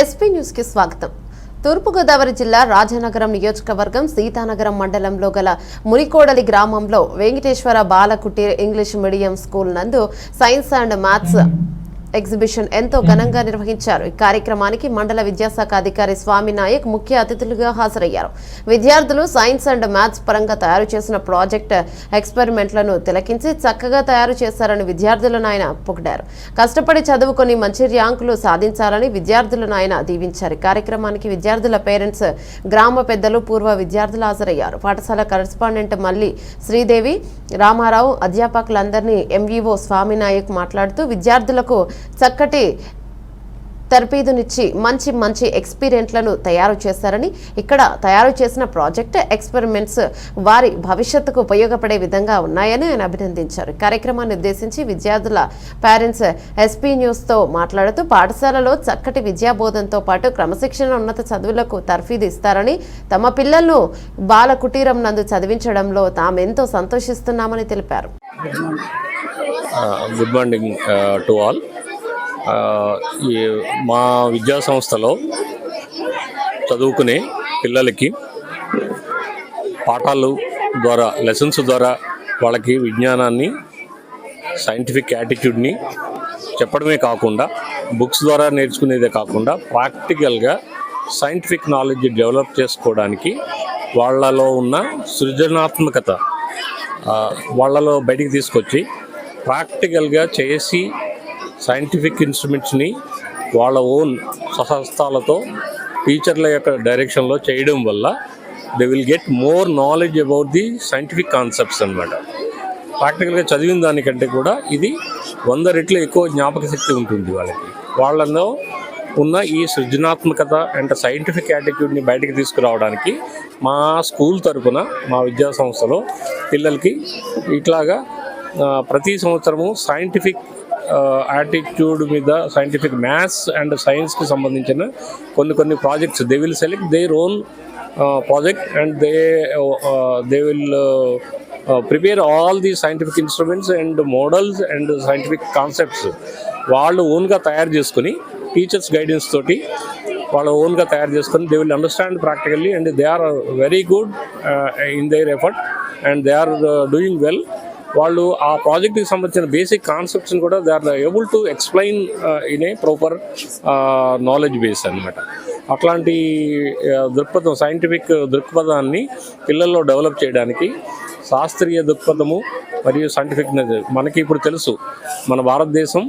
SP న్యూస్కి స్వాగతం. తూర్పుగోదావరి జిల్లా రాజానగరం నియోజకవర్గం సీతానగరం మండలంలో గల మునికోడలి గ్రామంలో Venkateswara Balakuti English medium school నందు సైన్స్ అండ్ మ్యాథ్స్ ఎగ్జిబిషన్ ఎంతో ఘనంగా నిర్వహించారు. ఈ కార్యక్రమానికి మండల విద్యాశాఖ అధికారి స్వామి నాయక్ ముఖ్య అతిథులుగా హాజరయ్యారు. విద్యార్థులు సైన్స్ అండ్ మ్యాథ్స్ పరంగా తయారు చేసిన ప్రాజెక్ట్ ఎక్స్పెరిమెంట్లను తిలకించి చక్కగా తయారు చేశారని విద్యార్థులను ఆయన పొగిడారు. కష్టపడి చదువుకొని మంచి ర్యాంకులు సాధించాలని విద్యార్థులను ఆయన దీవించారు. కార్యక్రమానికి విద్యార్థుల పేరెంట్స్ గ్రామ పెద్దలు పూర్వ విద్యార్థులు హాజరయ్యారు. పాఠశాల కరెస్పాండెంట్ మల్లి శ్రీదేవి రామారావు అధ్యాపకులందరినీ ఎంఈఓ స్వామినాయక్ మాట్లాడుతూ విద్యార్థులకు చక్కటి తర్పీదునిచ్చి మంచి మంచి ఎక్స్పీరియన్స్లను తయారు చేస్తారని ఇక్కడ తయారు చేసిన ప్రాజెక్ట్ ఎక్స్పెరిమెంట్స్ వారి భవిష్యత్తుకు ఉపయోగపడే విధంగా ఉన్నాయని ఆయన అభినందించారు. కార్యక్రమాన్ని ఉద్దేశించి విద్యార్థుల పేరెంట్స్ ఎస్పీ న్యూస్తో మాట్లాడుతూ పాఠశాలలో చక్కటి విద్యాబోధనతో పాటు క్రమశిక్షణ ఉన్నత చదువులకు తర్ఫీదు ఇస్తారని తమ పిల్లలను బాల కుటీరం నందు చదివించడంలో తామెంతో సంతోషిస్తున్నామని తెలిపారు. Good morning to all. మా విద్యా సంస్థలో చదువుకునే పిల్లలకి పాఠాలు ద్వారా లెసన్స్ ద్వారా వాళ్ళకి విజ్ఞానాన్ని సైంటిఫిక్ యాటిట్యూడ్ని చెప్పడమే కాకుండా బుక్స్ ద్వారా నేర్చుకునేదే కాకుండా ప్రాక్టికల్గా సైంటిఫిక్ నాలెడ్జ్ డెవలప్ చేసుకోవడానికి వాళ్ళలో ఉన్న సృజనాత్మకత వాళ్ళలో బయటికి తీసుకొచ్చి ప్రాక్టికల్గా చేసి సైంటిఫిక్ ఇన్స్ట్రుమెంట్స్ని వాళ్ళ ఓన్ సహస్థాలతో టీచర్ల యొక్క డైరెక్షన్లో చేయడం వల్ల they will get more knowledge about the scientific concepts అనమాట ప్రాక్టికల్గా చదివిన దానికంటే కూడా ఇది వంద రెట్లు ఎక్కువ జ్ఞాపక శక్తి ఉంటుంది వాళ్ళకి. వాళ్ళలో ఉన్న ఈ సృజనాత్మకత అండ్ సైంటిఫిక్ యాటిట్యూడ్ని బయటకు తీసుకురావడానికి మా స్కూల్ తరపున మా విద్యా సంస్థలో పిల్లలకి ఇట్లాగా ప్రతి సంవత్సరము సైంటిఫిక్ యాటిట్యూడ్ మీద సైంటిఫిక్ మ్యాథ్స్ అండ్ సైన్స్కి సంబంధించిన కొన్ని కొన్ని projects they will select their own project and they they will prepare all the scientific instruments and models and scientific concepts వాళ్ళు ఓన్గా తయారు చేసుకుని టీచర్స్ గైడెన్స్ తోటి వాళ్ళ ఓన్గా తయారు చేసుకుని they will understand practically and they are very good in their effort and they are doing well వాళ్ళు ఆ ప్రాజెక్ట్కి సంబంధించిన బేసిక్ కాన్సెప్ట్స్ని కూడా they are able to explain in a proper knowledge base అన్నమాట. అట్లాంటి uh, దృక్పథం సైంటిఫిక్ దృక్పథాన్ని పిల్లల్లో డెవలప్ చేయడానికి శాస్త్రీయ దృక్పథము మరియు సైంటిఫిక్ మనకి ఇప్పుడు తెలుసు. మన భారతదేశం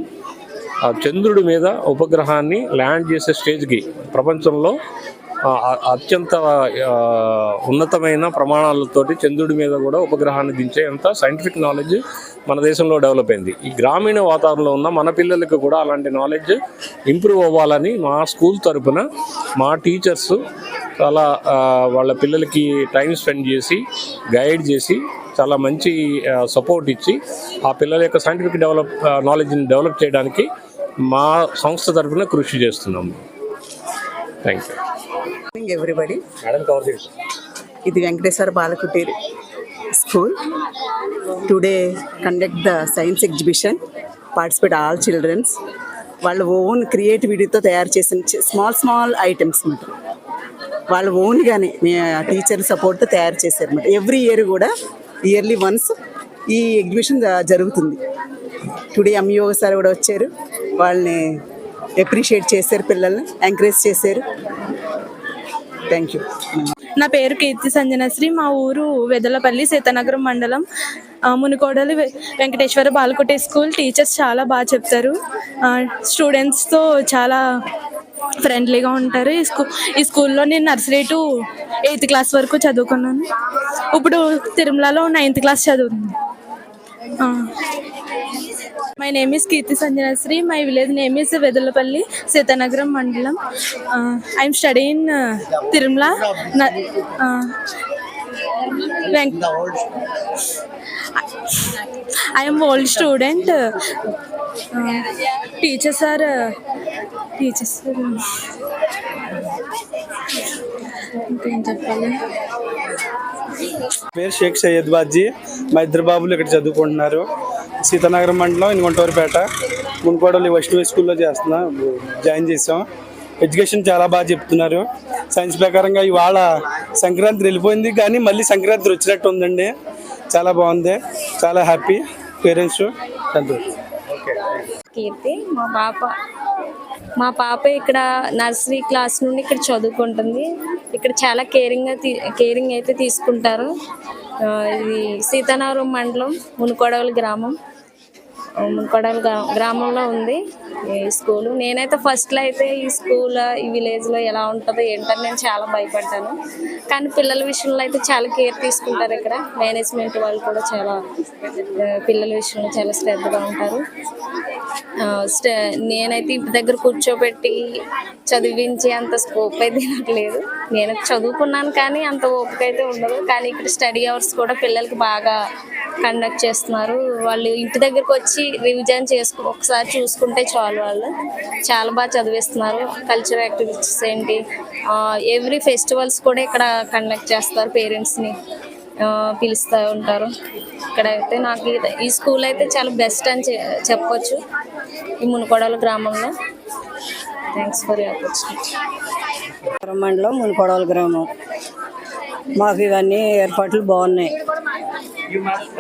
ఆ చంద్రుడి మీద ఉపగ్రహాన్ని ల్యాండ్ చేసే స్టేజ్కి ప్రపంచంలో అత్యంత ఉన్నతమైన ప్రమాణాలతోటి చంద్రుడి మీద కూడా ఉపగ్రహాన్ని దించే అంత సైంటిఫిక్ నాలెడ్జ్ మన దేశంలో డెవలప్ అయింది. ఈ గ్రామీణ వాతావరణంలో ఉన్న మన పిల్లలకు కూడా అలాంటి నాలెడ్జ్ ఇంప్రూవ్ అవ్వాలని మా స్కూల్ తరపున మా టీచర్స్ చాలా వాళ్ళ పిల్లలకి టైం స్పెండ్ చేసి గైడ్ చేసి చాలా మంచి సపోర్ట్ ఇచ్చి ఆ పిల్లల యొక్క సైంటిఫిక్ డెవలప్ నాలెడ్జ్ని డెవలప్ చేయడానికి మా సంస్థ తరఫున కృషి చేస్తున్నాము. థ్యాంక్ యూ మార్నింగ్ ఎవ్రీబడి ఇది Venkateswara Balakuteer school. Today conduct the science exhibition participate all childrens వాళ్ళ ఓన్ క్రియేటివిటీతో తయారు చేసిన స్మాల్ స్మాల్ ఐటమ్స్ అన్నమాట వాళ్ళ ఓన్గానే మీ టీచర్ సపోర్ట్తో తయారు చేశారు అన్నమాట ఎవ్రీ ఇయర్ కూడా ఇయర్లీ వన్స్ ఈ ఎగ్జిబిషన్ జరుగుతుంది. టుడే ఎంఈఓ సార్ కూడా వచ్చారు. వాళ్ళని అప్రిషియేట్ చేశారు పిల్లల్ని ఎంకరేజ్ చేశారు. థ్యాంక్ యూ నా పేరు కీర్తి సంజనశ్రీ. మా ఊరు వెదలపల్లి సీతానగరం మండలం. మునుకోడలి వెంకటేశ్వర బాలకుటే స్కూల్. టీచర్స్ చాలా బాగా చెప్తారు. స్టూడెంట్స్తో చాలా ఫ్రెండ్లీగా ఉంటారు. ఈ స్కూ ఈ స్కూల్లో నేను నర్సరీ టు ఎయిత్ క్లాస్ వరకు చదువుకున్నాను. ఇప్పుడు తిరుమలలో నైన్త్ క్లాస్ చదువుతున్నాను. My name is Keerthi Sanjanasri my village name is Vedalapalli Seethanagaram మండలం I'm study in Tirumala I'm old student teachers are teachers ఇంకేం చెప్పాలి? పేరు షేక్ సయ్యద్ బాజీ మా ఇద్దరు బాబులు ఇక్కడ చదువుకుంటున్నారు. సీతానగరం మండలం ఇనుగుంటూరుపేట. మున్కోడలి వైష్ణవి స్కూల్లో చేస్తున్నా జాయిన్ చేసాం ఎడ్యుకేషన్ చాలా బాగా చెప్తున్నారు. సైన్స్ ప్రకారంగా ఇవాళ సంక్రాంతి వెళ్ళిపోయింది కానీ మళ్ళీ సంక్రాంతి వచ్చినట్టు ఉందండి. చాలా బాగుంది. చాలా హ్యాపీ పేరెంట్స్. సంతోషం కీర్తి మా పాప. మా పాప ఇక్కడ నర్సరీ క్లాస్ నుండి ఇక్కడ చదువుకుంటుంది. ఇక్కడ చాలా కేరింగ్గా కేరింగ్ అయితే తీసుకుంటారు. ఇది సీతానగరం మండలం మునుకొడవలి గ్రామం. ఆ, గ్రామంలో ఉంది ఈ స్కూల్. నేనైతే ఫస్ట్లో అయితే ఈ స్కూల్ ఈ విలేజ్లో ఎలా ఉంటుందో ఏంటని నేను చాలా భయపడ్డాను. కానీ పిల్లల విషయంలో అయితే చాలా కేర్ తీసుకుంటారు ఇక్కడ. మేనేజ్మెంట్ వాళ్ళు కూడా చాలా పిల్లల విషయంలో చాలా శ్రద్ధగా ఉంటారు. స్ట- నేనైతే ఇంటి దగ్గర కూర్చోబెట్టి చదివించి అంత స్కోప్ అయితే నాకు లేదు. నేను చదువుకున్నాను కానీ అంత ఓపిక అయితే ఉండదు. కానీ ఇక్కడ స్టడీ అవర్స్ కూడా పిల్లలకి బాగా కండక్ట్ చేస్తున్నారు. వాళ్ళు ఇంటి దగ్గరకు వచ్చి రివిజన్ చేసుకు ఒకసారి చూసుకుంటే చాలు వాళ్ళు. చాలా బాగా చదివిస్తున్నారు. కల్చరల్ యాక్టివిటీస్ ఏంటి? ఎవ్రీ ఫెస్టివల్స్ కూడా ఇక్కడ కండక్ట్ చేస్తారు పేరెంట్స్ని పిలుస్తూ ఉంటారు. ఇక్కడ అయితే నాకు ఈ స్కూల్ అయితే చాలా బెస్ట్ అని చె- చెప్పొచ్చు. ఈ మునుకొడల గ్రామంలో. థ్యాంక్స్ ఫర్ ఆపర్చునిటీ మండలం మునికొడవల గ్రామం. మాకు ఇవన్నీ ఏర్పాట్లు బాగున్నాయి.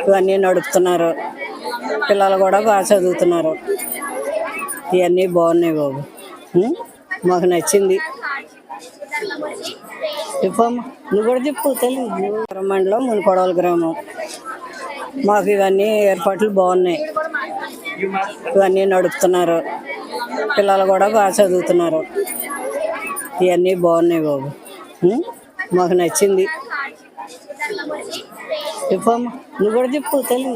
ఇవన్నీ నడుపుతున్నారు. పిల్లలు కూడా బాగా చదువుతున్నారు. ఇవన్నీ బాగున్నాయి బాబు. మాకు నచ్చింది. చెప్పమ్మ నువ్వు కూడా చెప్పు తెలుగు మండలం మునికొడవల గ్రామం. మాకు ఇవన్నీ ఏర్పాట్లు బాగున్నాయి. ఇవన్నీ నడుపుతున్నారు. పిల్లలు కూడా బాగా చదువుతున్నారు. ఇవన్నీ బాగున్నాయి బాబు. మాకు నచ్చింది. చెప్పమ్మా నువ్వు కూడా చెప్పు తెలుగు